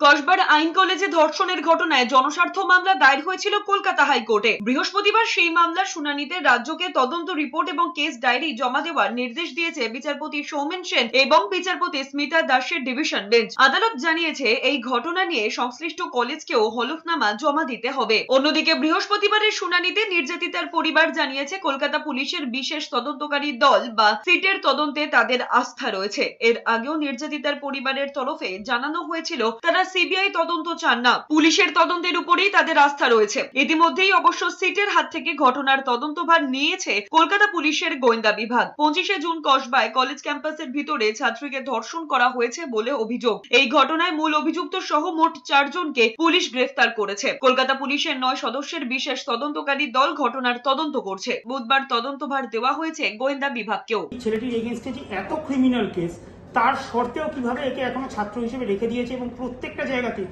কসবার আইন কলেজে ধর্ষণের ঘটনায় জনস্বার্থ মামলা দায়ের হয়েছিল কলকাতা হাইকোর্টে। বৃহস্পতিবার সেই মামলার শুনানিতে রাজ্যকে তদন্ত রিপোর্ট এবং কেস ডায়েরি জমা দেওয়ার নির্দেশ দিয়েছে বিচারপতি সৌমেন সেন এবং বিচারপতি স্মিতা দাসের ডিভিশন বেঞ্চ। আদালত জানিয়েছে, এই ঘটনা নিয়ে সংশ্লিষ্ট কলেজকেও হলফনামা জমা দিতে হবে। অন্যদিকে বৃহস্পতিবারের শুনানিতে নির্যাতিতার পরিবার জানিয়েছে, কলকাতা পুলিশের বিশেষ তদন্তকারী দল বা সিটের তদন্তে তাদের আস্থা রয়েছে। এর আগেও নির্যাতিতার পরিবারের তরফে জানানো হয়েছিল, তারা সিবিআই তদন্ত চান না। পুলিশের তদন্তের উপরেই তাদের আস্থা রয়েছে। ইতিমধ্যেই অবশ্য সিটের হাত থেকে ঘটনার তদন্তভার নিয়েছে কলকাতা পুলিশের গোয়েন্দা বিভাগ। পঁচিশে জুন কসবায় কলেজ ক্যাম্পাসের ভিতরে ছাত্রীকে ধর্ষণ করা হয়েছে বলে অভিযোগ। এই ঘটনায় মূল অভিযুক্ত সহ মোট চারজনকে পুলিশ গ্রেফতার করেছে। কলকাতা পুলিশের নয় সদস্যের বিশেষ তদন্তকারী দল ঘটনার তদন্ত করছে। বুধবার তদন্তভার দেওয়া হয়েছে গোয়েন্দা বিভাগকেও। ছেলেটির এগেনস্টে যে এত ক্রিমিনাল কেস তার শর্তেও কীভাবে একে এখনও ছাত্র হিসেবে রেখে দিয়েছে এবং প্রত্যেকটা জায়গাতে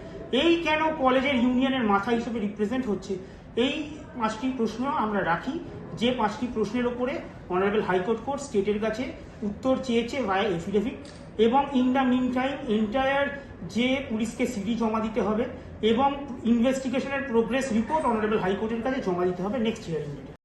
এই কেন কলেজের ইউনিয়নের মাথা হিসেবে রিপ্রেজেন্ট হচ্ছে, এই পাঁচটি প্রশ্ন আমরা রাখি। যে পাঁচটি প্রশ্নের ওপরে অনারেবল হাইকোর্ট কোর্ট স্টেটের কাছে উত্তর চেয়েছে ভায়া এফিডেভিট এবং in the mean time entire যে পুলিশকে সিডি জমা দিতে হবে এবং ইনভেস্টিগেশনের প্রোগ্রেস রিপোর্ট অনারেবল হাইকোর্টের কাছে জমা দিতে হবে নেক্সট হিয়ারিং ডেটে